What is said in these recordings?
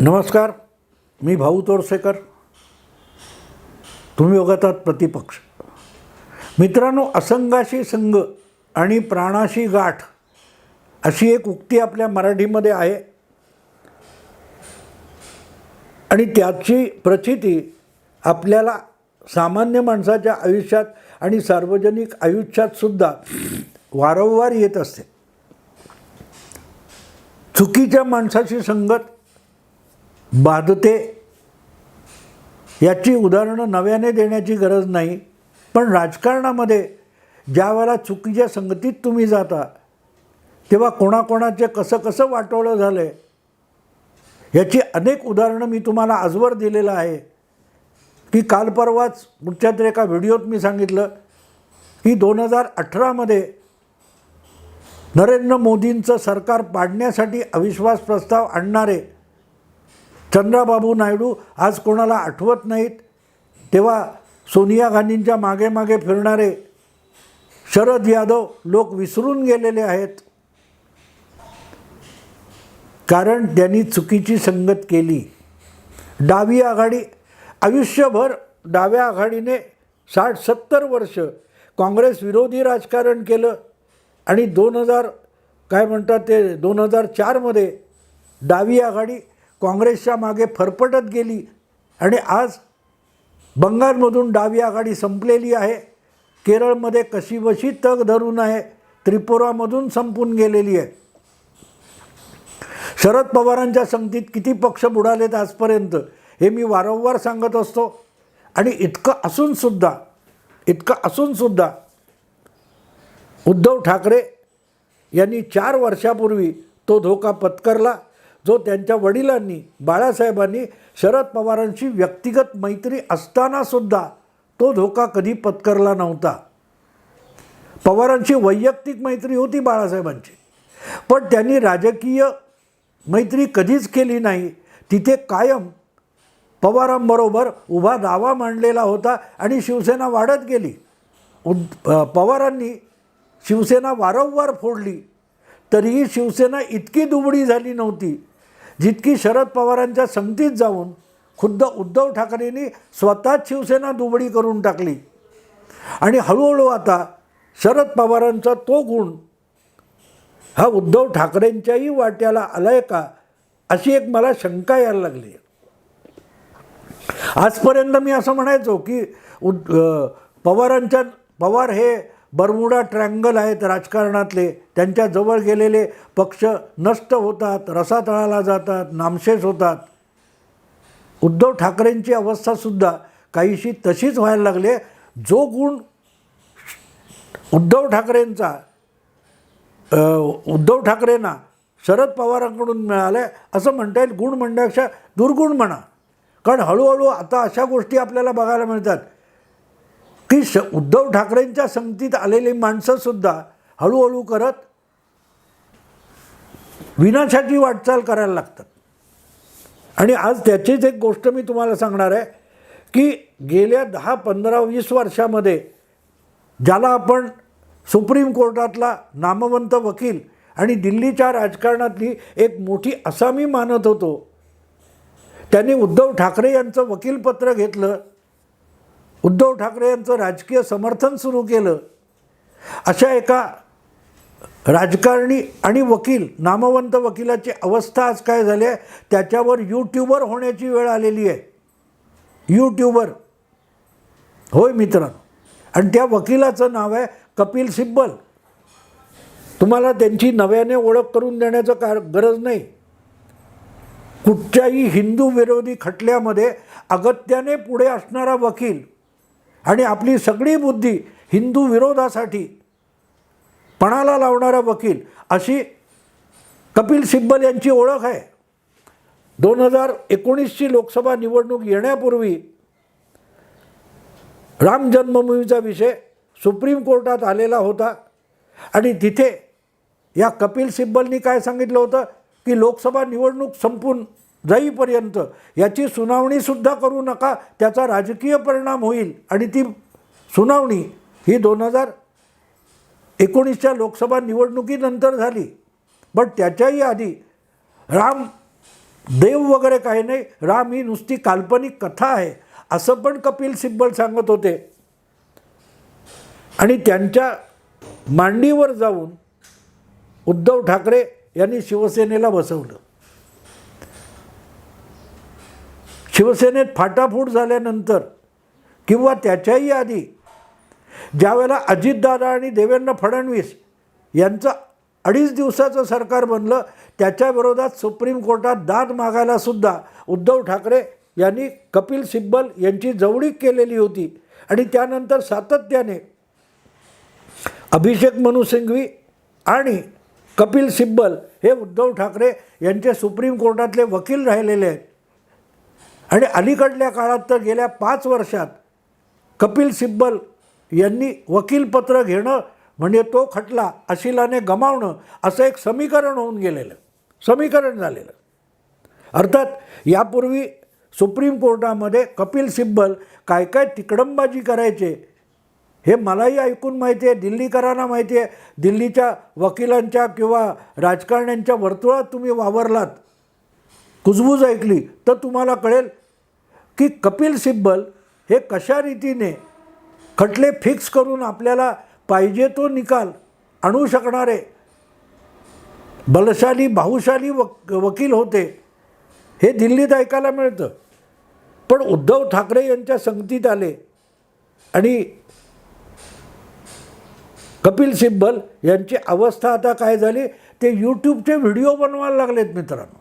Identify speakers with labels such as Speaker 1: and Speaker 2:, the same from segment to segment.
Speaker 1: नमस्कार मी भाऊ तोरसेकर तुम्ही बघत आहात प्रतिपक्ष. मित्रांनो असंगाशी संघ आणि प्राणाशी गाठ अशी एक उक्ती आपल्या मराठीमध्ये आहे. आणि त्याची प्रचिती आपल्याला सामान्य माणसाच्या आयुष्यात आणि सार्वजनिक आयुष्यातसुद्धा वारंवार येत असते. चुकीच्या माणसाशी संगत बाधते. याची उदाहरणं नव्याने देण्याची गरज नाही पण राजकारणामध्ये ज्या वेळेला चुकीच्या संगतीत तुम्ही जाता तेव्हा कोणाकोणाचे कसं कसं वाटवलं झालं आहे याची अनेक उदाहरणं मी तुम्हाला आजवर दिलेलं आहे. की काल परवाच कुठच्या तरी एका व्हिडिओत मी सांगितलं की दोन हजार अठरामध्ये नरेंद्र मोदींचं सरकार पाडण्यासाठी अविश्वास प्रस्ताव आणणारे चंद्राबाबू नायडू आज कोणाला आठवत नाहीत? तेव्हा सोनिया गांधींच्या मागे मागे फिरणारे शरद यादव लोक विसरून गेलेले आहेत. कारण त्यांनी चुकीची संगत केली. डावी आघाडी आयुष्यभर डाव्या आघाडीने साठ सत्तर वर्ष काँग्रेस विरोधी राजकारण केलं आणि दोन हजार काय म्हणतात ते दोन हजार चारमध्ये डावी आघाडी काँग्रेसच्या मागे फरफटत गेली आणि आज बंगालमधून डावी आघाडी संपलेली आहे. केरळमध्ये कशीबशी तग धरून आहे. त्रिपुरामधून संपून गेलेली आहे. शरद पवारांच्या संगतीत किती पक्ष बुडालेत आजपर्यंत हे मी वारंवार सांगत असतो. आणि इतकं असूनसुद्धा इतकं असूनसुद्धा उद्धव ठाकरे यांनी चार वर्षापूर्वी तो धोका पत्करला. जो त्यांच्या वडिलांनी बाळासाहेबांनी शरद पवारांशी व्यक्तिगत मैत्री असतानासुद्धा तो धोका कधी पत्करला नव्हता. पवारांची वैयक्तिक मैत्री होती बाळासाहेबांची. पण त्यांनी राजकीय मैत्री कधीच केली नाही. तिथे कायम पवारांबरोबर उभा दावा मांडलेला होता आणि शिवसेना वाढत गेली. उद पवारांनी शिवसेना वारंवार फोडली. तरीही शिवसेना इतकी दुबडी झाली नव्हती. जितकी शरद पवारांच्या संगतीत जाऊन खुद्द उद्धव ठाकरेंनी स्वतःच शिवसेना दुबळी करून टाकली. आणि हळूहळू आता शरद पवारांचा तो गुण हा उद्धव ठाकरेंच्याही वाट्याला आला आहे का अशी एक मला शंका यायला लागली. आजपर्यंत मी असं म्हणायचो की उद पवारांच्या पवार हे बरमुडा ट्रँगल आहेत राजकारणातले त्यांच्याजवळ गेलेले पक्ष नष्ट होतात रसातळाला जातात नामशेष होतात. उद्धव ठाकरेंची अवस्थासुद्धा काहीशी तशीच व्हायला लागले. जो गुण उद्धव ठाकरेंचा उद्धव ठाकरेंना शरद पवारांकडून मिळालं असं म्हणता येईल. गुण म्हणण्यापेक्षा दुर्गुण म्हणा. कारण हळूहळू आता अशा गोष्टी आपल्याला बघायला मिळतात. की श उद्धव ठाकरेंच्या संगतीत आलेली माणसंसुद्धा हळूहळू करत विनाशाची वाटचाल करायला लागतात. आणि आज त्याचीच एक गोष्ट मी तुम्हाला सांगणार आहे की गेल्या दहा पंधरा वीस वर्षामध्ये ज्याला आपण सुप्रीम कोर्टातला नामवंत वकील आणि दिल्लीच्या राजकारणातली एक मोठी असामी मानत होतो त्यांनी उद्धव ठाकरे यांचं वकीलपत्र घेतलं. उद्धव ठाकरे यांचं राजकीय समर्थन सुरू केलं. अशा एका राजकारणी आणि वकील नामवंत वकिलाची अवस्था आज काय झाली आहे? त्याच्यावर यूट्यूबर होण्याची वेळ आलेली आहे. यूट्यूबर होय मित्रांनो. आणि त्या वकिलाचं नाव आहे कपिल सिब्बल. तुम्हाला त्यांची नव्याने ओळख करून देण्याचं कार गरज नाही. कुठच्याही हिंदू विरोधी खटल्यामध्ये अगत्याने पुढे असणारा वकील आणि आपली सगळी बुद्धी हिंदू विरोधासाठी पणाला लावणारा वकील अशी कपिल सिब्बल यांची ओळख आहे. दोन हजार एकोणीसची लोकसभा निवडणूक येण्यापूर्वी राम जन्मभूमीचा विषय सुप्रीम कोर्टात आलेला होता. आणि तिथे या कपिल सिब्बलनी काय सांगितलं होतं? की लोकसभा निवडणूक संपून जाईपर्यंत. याची सुनावणीसुद्धा करू नका. त्याचा राजकीय परिणाम होईल. आणि ती सुनावणी ही दोन हजार एकोणीसच्या लोकसभा निवडणुकीनंतर झाली. पण त्याच्याही आधी राम देव वगैरे काही नाही. राम ही नुसती काल्पनिक कथा आहे. असं पण कपिल सिब्बल सांगत होते. आणि त्यांच्या मांडीवर जाऊन उद्धव ठाकरे यांनी शिवसेनेला बसवलं. शिवसेनेत फाटाफूट झाल्यानंतर किंवा त्याच्याही आधी ज्यावेळेला अजितदादा आणि देवेंद्र फडणवीस यांचं अडीच दिवसाचं सरकार बनलं त्याच्या विरोधात सुप्रीम कोर्टात दाद मागायलासुद्धा उद्धव ठाकरे यांनी कपिल सिब्बल यांची जवळीक केलेली होती. आणि त्यानंतर सातत्याने अभिषेक मनु सिंघवी आणि कपिल सिब्बल हे उद्धव ठाकरे यांचे सुप्रीम कोर्टातले वकील राहिलेले आहेत. आणि अलीकडल्या काळात तर गेल्या पाच वर्षात कपिल सिब्बल यांनी वकीलपत्र घेणं म्हणजे तो खटला अशिलाने गमावणं असं एक समीकरण होऊन गेलेलं. समीकरण झालेलं. अर्थात यापूर्वी सुप्रीम कोर्टामध्ये कपिल सिब्बल काय काय तिकडंबाजी करायचे हे मलाही ऐकून माहिती आहे दिल्लीकरांना माहिती आहे. दिल्लीच्या वकिलांच्या किंवा राजकारण्यांच्या वर्तुळात तुम्ही वावरलात कुजबूज ऐकली तर तुम्हाला कळेल की कपिल सिब्बल हे कशा रीतीने खटले फिक्स करून आपल्याला पाहिजे तो निकाल आणू शकणारे बलशाली बाहुशाली वक वकील होते हे दिल्लीत ऐकायला मिळतं. पण उद्धव ठाकरे यांच्या संगतीत आले आणि कपिल सिब्बल यांची अवस्था आता काय झाली? ते यूट्यूबचे व्हिडिओ बनवायला लागलेत मित्रांनो.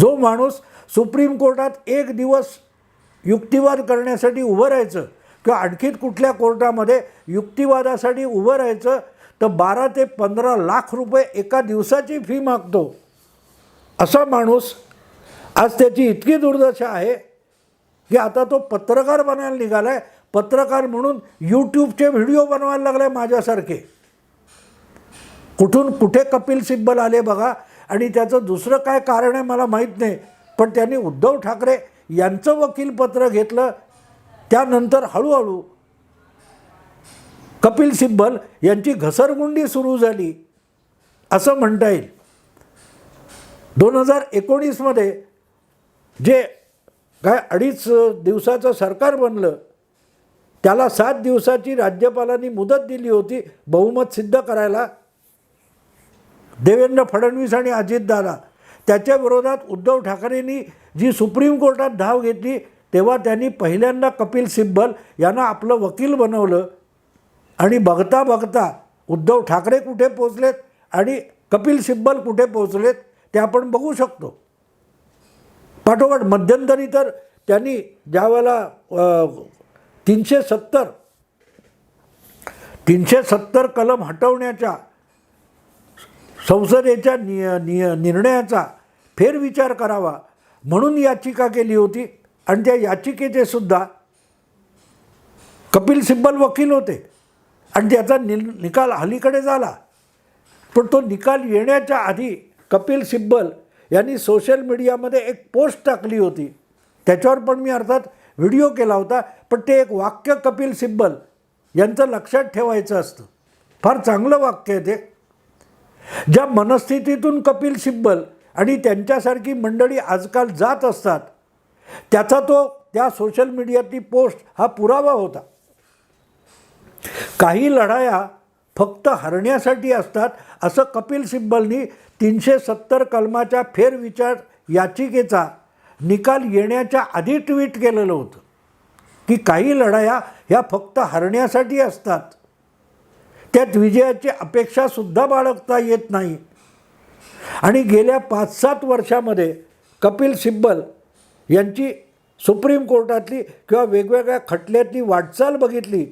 Speaker 1: जो माणूस सुप्रीम कोर्टात एक दिवस युक्तिवाद करण्यासाठी उभं राहायचं किंवा आणखीत कुठल्या कोर्टामध्ये युक्तिवादासाठी उभं राहायचं तर बारा ते पंधरा लाख रुपये एका दिवसाची फी मागतो. असा माणूस आज त्याची इतकी दुर्दशा आहे की आता तो पत्रकार बनायला निघाला आहे पत्रकार म्हणून यूट्यूबचे व्हिडिओ बनवायला लागले माझ्यासारखे. कुठून कुठे कपिल सिब्बल आले बघा. आणि त्याचं दुसरं काय कारण आहे मला माहीत नाही. पण त्यांनी उद्धव ठाकरे यांचं वकीलपत्र घेतलं त्यानंतर हळूहळू कपिल सिब्बल यांची घसरगुंडी सुरू झाली असं म्हणता येईल. दोन हजार एकोणीसमध्ये जे काय अडीच दिवसाचं सरकार बनलं त्याला सात दिवसाची राज्यपालांनी मुदत दिली होती बहुमत सिद्ध करायला देवेंद्र फडणवीस आणि अजितदादा. त्याच्या विरोधात उद्धव ठाकरेंनी जी सुप्रीम कोर्टात धाव घेतली तेव्हा त्यांनी पहिल्यांदा कपिल सिब्बल यांना आपलं वकील बनवलं. आणि बघता बघता उद्धव ठाकरे कुठे पोचलेत आणि कपिल सिब्बल कुठे पोचलेत ते आपण बघू शकतो. पाठोपाठ मध्यंतरी तर त्यांनी ज्यावेळेला तीनशे सत्तर तीनशे सत्तर कलम हटवण्याच्या संसदेच्या निय निय निर्णयाचा फेरविचार करावा म्हणून याचिका केली होती आणि त्या याचिकेचे सुद्धा कपिल सिब्बल वकील होते आणि त्याचा नि निकाल अलीकडे झाला. पण तो निकाल येण्याच्या आधी कपिल सिब्बल यांनी सोशल मीडियामध्ये एक पोस्ट टाकली होती. त्याच्यावर पण मी अर्थात व्हिडिओ केला होता पण ते एक वाक्य कपिल सिब्बल यांचं लक्षात ठेवायचं असतं. फार चांगलं वाक्य आहे ते. ज्या मनस्थितीतून कपिल सिब्बल आणि त्यांच्यासारखी मंडळी आजकाल जात असतात त्याचा तो त्या सोशल मीडियातली पोस्ट हा पुरावा होता. काही लढाया फक्त हरण्यासाठी असतात असं कपिल सिब्बलनी तीनशे सत्तर कलमाच्या फेरविचार याचिकेचा निकाल येण्याच्या आधी ट्विट केलेलं होतं. की काही लढाया ह्या फक्त हरण्यासाठी असतात. त्यात विजयाची अपेक्षासुद्धा बाळगता येत नाही. आणि गेल्या पाच सात वर्षामध्ये कपिल सिब्बल यांची सुप्रीम कोर्टातली किंवा वेगवेगळ्या खटल्यातली वाटचाल बघितली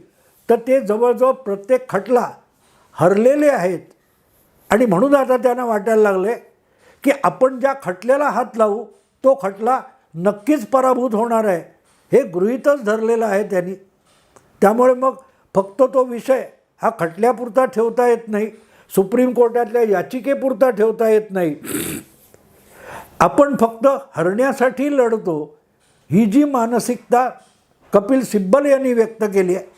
Speaker 1: तर ते जवळजवळ प्रत्येक खटला हरलेले आहेत. आणि म्हणून आता त्यांना वाटायला लागले की आपण ज्या खटल्याला हात लावू तो खटला नक्कीच पराभूत होणार आहे. हे गृहीतच धरलेलं आहे त्यांनी. त्यामुळे मग फक्त तो विषय हा खटल्यापुरता ठेवता येत नाही. सुप्रीम कोर्टातल्या याचिकेपुरता ठेवता येत नाही. आपण फक्त हरण्यासाठी लढतो. ही जी मानसिकता कपिल सिब्बल यांनी व्यक्त केली आहे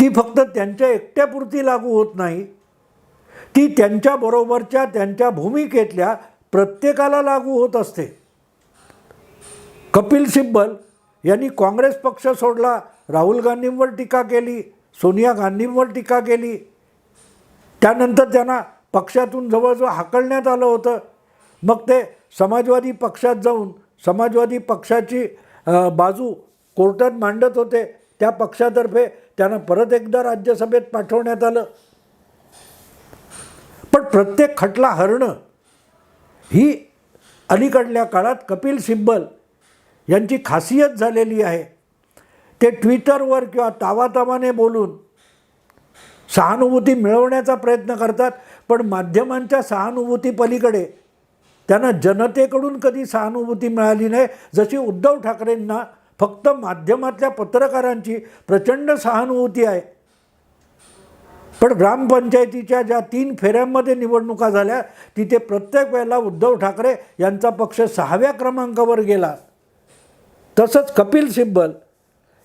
Speaker 1: ती फक्त त्यांच्या एकट्यापुरती लागू होत नाही. ती त्यांच्याबरोबरच्या त्यांच्या भूमिकेतल्या प्रत्येकाला लागू होत असते. कपिल सिब्बल यांनी काँग्रेस पक्ष सोडला राहुल गांधींवर टीका केली सोनिया गांधींवर टीका केली. त्यानंतर त्यांना पक्षातून जवळजवळ हाकलण्यात आलं होतं. मग ते समाजवादी पक्षात जाऊन समाजवादी पक्षाची बाजू कोर्टात मांडत होते. त्या पक्षातर्फे त्यांना परत एकदा राज्यसभेत पाठवण्यात आलं. पण प्रत्येक खटला हरणं ही अलीकडल्या काळात कपिल सिब्बल यांची खासियत झालेली आहे. ते ट्विटरवर किंवा तावातावाने बोलून सहानुभूती मिळवण्याचा प्रयत्न करतात पण माध्यमांच्या सहानुभूती पलीकडे त्यांना जनतेकडून कधी सहानुभूती मिळाली नाही. जशी उद्धव ठाकरेंना फक्त माध्यमातल्या पत्रकारांची प्रचंड सहानुभूती आहे पण ग्रामपंचायतीच्या ज्या तीन फेऱ्यांमध्ये निवडणुका झाल्या तिथे प्रत्येक वेळेला उद्धव ठाकरे यांचा पक्ष सहाव्या क्रमांकावर गेला. तसंच कपिल सिब्बल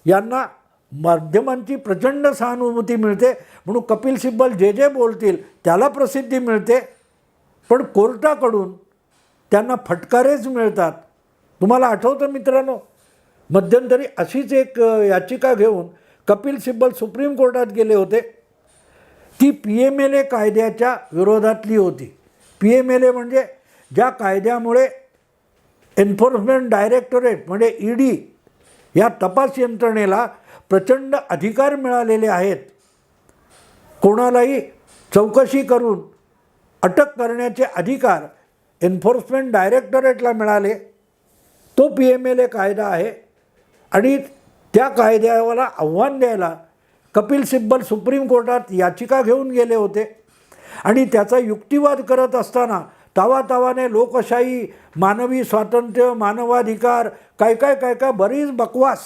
Speaker 1: यांना माध्यमांची प्रचंड सहानुभूती मिळते. म्हणून कपिल सिब्बल जे जे बोलतील त्याला प्रसिद्धी मिळते. पण कोर्टाकडून त्यांना फटकारेच मिळतात. तुम्हाला आठवतं मित्रांनो? मध्यंतरी अशीच एक याचिका घेऊन कपिल सिब्बल सुप्रीम कोर्टात गेले होते. ती पी एम एल ए कायद्याच्या विरोधातली होती. पी एम एल ए म्हणजे ज्या कायद्यामुळे एन्फोर्समेंट डायरेक्टोरेट म्हणजे ई डी या तपास यंत्रणेला प्रचंड अधिकार मिळालेले आहेत. कोणालाही चौकशी करून अटक करण्याचे अधिकार एन्फोर्समेंट डायरेक्टरेटला मिळाले. तो पी एम एल ए कायदा आहे आणि त्या कायद्याला आव्हान द्यायला कपिल सिब्बल सुप्रीम कोर्टात याचिका घेऊन गेले होते. आणि त्याचा युक्तिवाद करत असताना तावातावाने लोकशाही मानवी स्वातंत्र्य मानवाधिकार काय काय काय काय बरीच बकवास.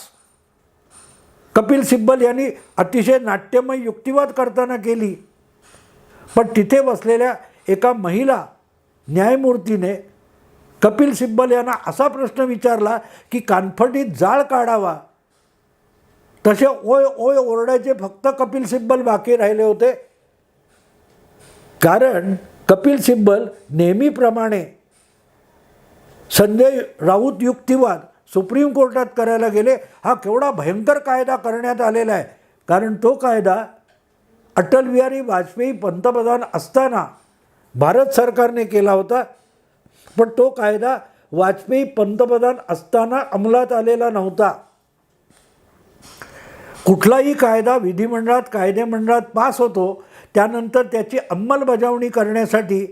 Speaker 1: कपिल सिब्बल यांनी अतिशय नाट्यमय युक्तिवाद करताना केली. पण तिथे बसलेल्या एका महिला न्यायमूर्तीने कपिल सिब्बल यांना असा प्रश्न विचारला की कानफटीत जाळ काढावा. तसे ओय ओय ओरडायचे फक्त कपिल सिब्बल बाकी राहिले होते. कारण कपिल सिब्बल नेहमीप्रमाणे संजय राऊत युक्तिवाद सुप्रीम कोर्टात करायला गेले हा केवढा भयंकर कायदा करण्यात आलेला आहे. कारण तो कायदा अटल बिहारी वाजपेयी पंतप्रधान असताना भारत सरकारने केला होता. पण तो कायदा वाजपेयी पंतप्रधान असताना अंमलात आलेला नव्हता. कुठलाही कायदा विधिमंडळात कायदेमंडळात पास होतो त्यानंतर त्याची अंमलबजावणी करण्यासाठी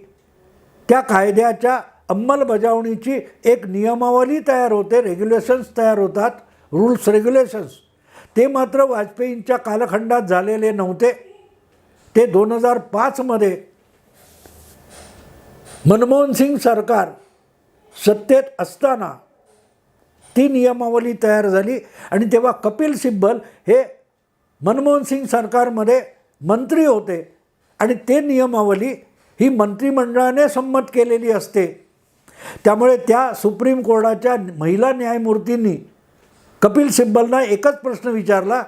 Speaker 1: त्या कायद्याच्या अंमलबजावणीची एक नियमावली तयार होते रेग्युलेशन्स तयार होतात रूल्स रेग्युलेशन्स ते मात्र वाजपेयींच्या कालखंडात झालेले नव्हते. ते दोन हजार पाचमध्ये मनमोहन सिंग सरकार सत्तेत असताना ती नियमावली तयार झाली आणि तेव्हा कपिल सिब्बल हे मनमोहन सिंग सरकारमध्ये मंत्री होते. आणि ते नियमावली ही मंत्रिमंडळाने संमत केलेली असते. त्यामुळे त्या सुप्रीम कोर्टाच्या महिला न्यायमूर्तींनी कपिल सिब्बलना एकच प्रश्न विचारला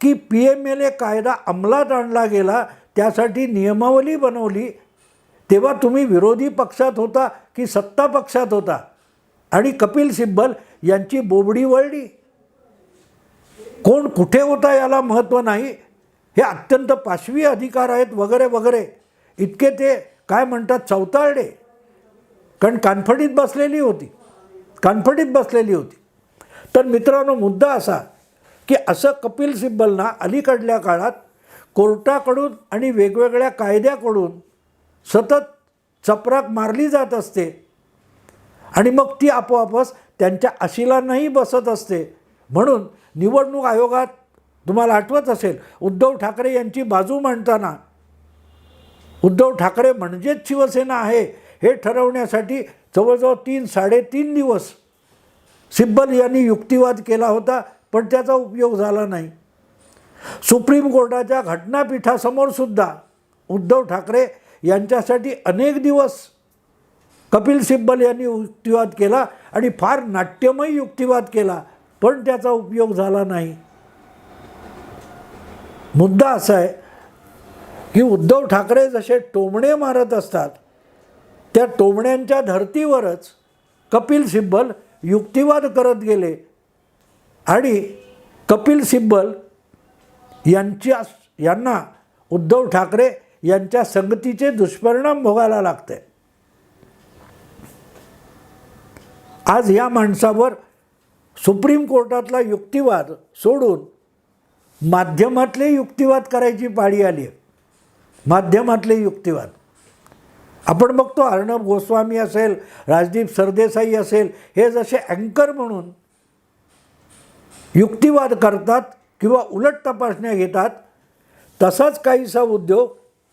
Speaker 1: की पी एम एल ए कायदा अंमलात आणला गेला त्यासाठी नियमावली बनवली तेव्हा तुम्ही विरोधी पक्षात होता की सत्ता पक्षात होता? आणि कपिल सिब्बल यांची बोबडी वळली. कोण कुठे होता याला महत्त्व नाही हे अत्यंत पाशवी अधिकार आहेत वगैरे वगैरे. इतके ते काय म्हणतात चौताळले कारण कानफडीत बसलेली होती. कानफडीत बसलेली होती. तर मित्रांनो मुद्दा असा की असं कपिल सिब्बलना अलीकडल्या काळात कोर्टाकडून आणि वेगवेगळ्या कायद्याकडून सतत चपराक मारली जात असते. आणि मग ती आपोआपच त्यांच्या अशिलांनाही बसत असते. म्हणून निवडणूक आयोगात तुम्हाला आठवत असेल उद्धव ठाकरे यांची बाजू मांडताना. उद्धव ठाकरे म्हणजेच शिवसेना आहे हे ठरवण्यासाठी जवळजवळ तीन साडेतीन दिवस सिब्बल यांनी युक्तिवाद केला होता पण त्याचा उपयोग झाला नाही. सुप्रीम कोर्टाच्या घटनापीठासमोर सुद्धा उद्धव ठाकरे यांच्यासाठी अनेक दिवस कपिल सिब्बल यांनी युक्तिवाद केला आणि फार नाट्यमय युक्तिवाद केला पण त्याचा उपयोग झाला नाही. मुद्दा असा आहे की उद्धव ठाकरे जसे टोमणे मारत असतात त्या टोमण्यांच्या धर्तीवरच कपिल सिब्बल युक्तिवाद करत गेले. आणि कपिल सिब्बल यांच्या यांना उद्धव ठाकरे यांच्या संगतीचे दुष्परिणाम भोगायला लागते. आज या माणसावर सुप्रीम कोर्टातला युक्तिवाद सोडून माध्यमातले युक्तिवाद करायची पाळी आली आहे. माध्यमातले युक्तिवाद. आपण बघतो अर्णब गोस्वामी असेल राजदीप सरदेसाई असेल हे जसे अँकर म्हणून युक्तिवाद करतात किंवा उलट तपासण्या घेतात तसाच काहीसा उद्योग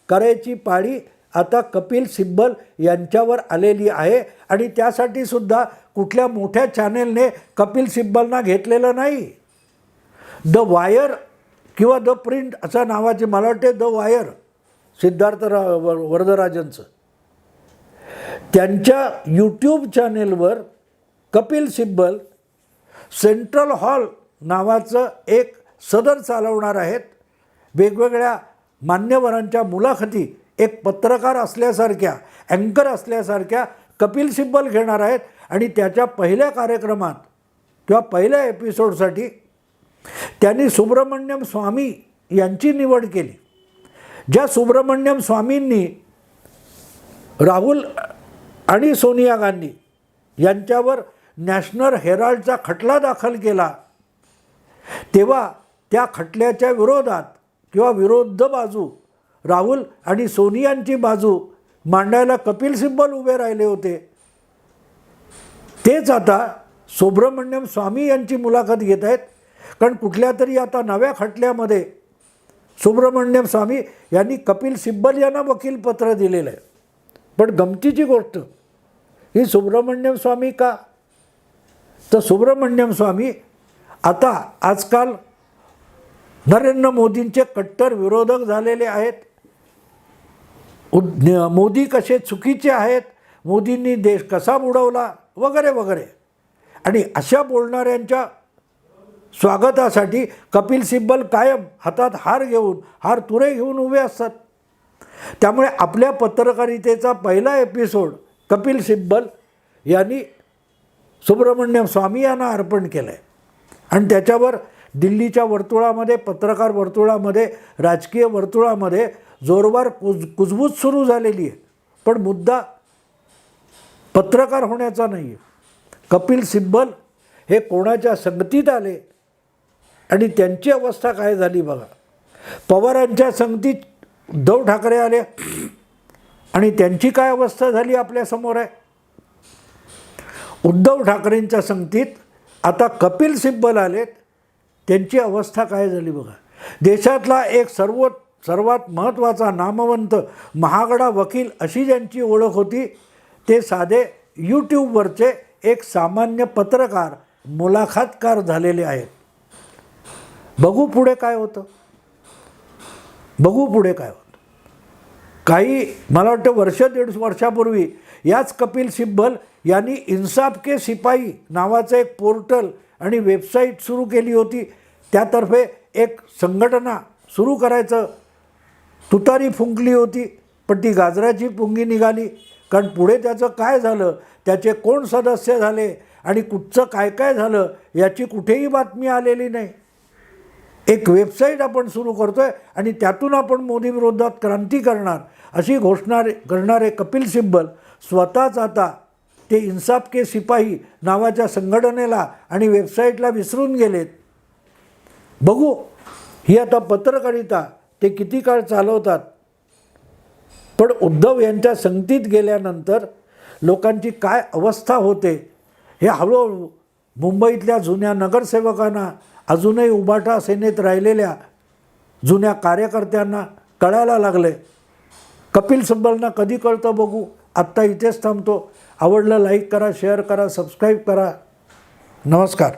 Speaker 1: करायची पाळी आता कपिल सिब्बल यांच्यावर आलेली आहे आणि त्यासाठी सुद्धा कुठल्या मोठ्या चॅनेलने कपिल सिब्बलना घेतलेलं नाही. द वायर किंवा द प्रिंट असा नावाचे मला वाटते द वायर सिद्धार्थ रा वर- वरदराजनचं. त्यांच्या यूट्यूब चॅनेलवर कपिल सिब्बल सेंट्रल हॉल नावाचं एक सदर चालवणार आहेत. वेगवेगळ्या मान्यवरांच्या मुलाखती एक पत्रकार असल्यासारख्या अँकर असल्यासारख्या कपिल सिब्बल घेणार आहेत. आणि त्याच्या पहिल्या कार्यक्रमात किंवा पहिल्या एपिसोडसाठी त्यांनी सुब्रमण्यम स्वामी यांची निवड केली. ज्या सुब्रमण्यम स्वामींनी राहुल आणि सोनिया गांधी यांच्यावर नॅशनल हेराल्डचा खटला दाखल केला तेव्हा त्या खटल्याच्या विरोधात किंवा विरोध बाजू राहुल आणि सोनियांची बाजू मांडायला कपिल सिब्बल उभे राहिले होते. तेच आता सुब्रमण्यम स्वामी यांची मुलाखत घेत आहेत. कारण कुठल्या तरी आता नव्या खटल्यामध्ये सुब्रमण्यम स्वामी यांनी कपिल सिब्बल यांना वकीलपत्र दिलेलं आहे. पण गमतीची गोष्ट ही सुब्रमण्यम स्वामी का? तर सुब्रमण्यम स्वामी आता आजकाल नरेंद्र मोदींचे कट्टर विरोधक झालेले आहेत. उद- मोदी कसे चुकीचे आहेत मोदींनी देश कसा बुडवला वगैरे वगैरे. आणि अशा बोलणाऱ्यांच्या स्वागतासाठी कपिल सिब्बल कायम हातात हार घेऊन हार तुरे घेऊन उभे असतात. त्यामुळे आपल्या पत्रकारितेचा पहिला एपिसोड कपिल सिब्बल यांनी सुब्रमण्यम स्वामी यांना अर्पण केलं आहे आणि त्याच्यावर दिल्लीच्या वर्तुळामध्ये पत्रकार वर्तुळामध्ये राजकीय वर्तुळामध्ये जोरदार कुज कुजबूज सुरू झालेली आहे. पण मुद्दा पत्रकार होण्याचा नाही आहे कपिल सिब्बल हे कोणाच्या संगतीत आले आणि त्यांची अवस्था काय झाली बघा. पवारांच्या संगतीत उद्धव ठाकरे आले. आणि त्यांची काय अवस्था झाली आपल्यासमोर आहे? उद्धव ठाकरेंच्या संगतीत आता कपिल सिब्बल आलेत. त्यांची अवस्था काय झाली बघा. देशातला एक सर्व सर्वात महत्त्वाचा नामवंत महागडा वकील अशी ज्यांची ओळख होती ते साधे यूट्यूबवरचे एक सामान्य पत्रकार मुलाखतकार झालेले आहेत. बघू पुढे काय होतं. बघू पुढे काय होतं. काही मला वाटतं वर्ष दीड वर्षापूर्वी याच कपिल सिब्बल यांनी इन्साफ के सिपाई नावाचं एक पोर्टल आणि वेबसाईट सुरू केली होती. त्यातर्फे एक संघटना सुरू करायचं. तुतारी फुंकली होती पण ती गाजराची पुंगी निघाली. कारण पुढे त्याचं काय झालं त्याचे कोण सदस्य झाले आणि कुठचं काय काय झालं याची कुठेही बातमी आलेली नाही. एक वेबसाईट आपण सुरू करतो आहे आणि त्यातून आपण मोदी विरोधात क्रांती करणार अशी घोषणा करणारे कपिल सिब्बल स्वतःच आता ते इन्साफ के सिपाही नावाच्या संघटनेला आणि वेबसाईटला विसरून गेलेत. बघू ही आता पत्रकारिता ते किती काळ चालवतात. पण उद्धव यांच्या संगतीत गेल्यानंतर लोकांची काय अवस्था होते हे हळूहळू मुंबईतल्या जुन्या नगरसेवकांना अजूनही उबाटा सेनेत राहिलेल्या जुन्या कार्यकर्त्यांना कळायला लागले. कपिल सिब्बलना कधी कळतं बघू? आत्ता इथेच थांबतो. आवडलं लाईक करा शेअर करा सबस्क्राईब करा. नमस्कार.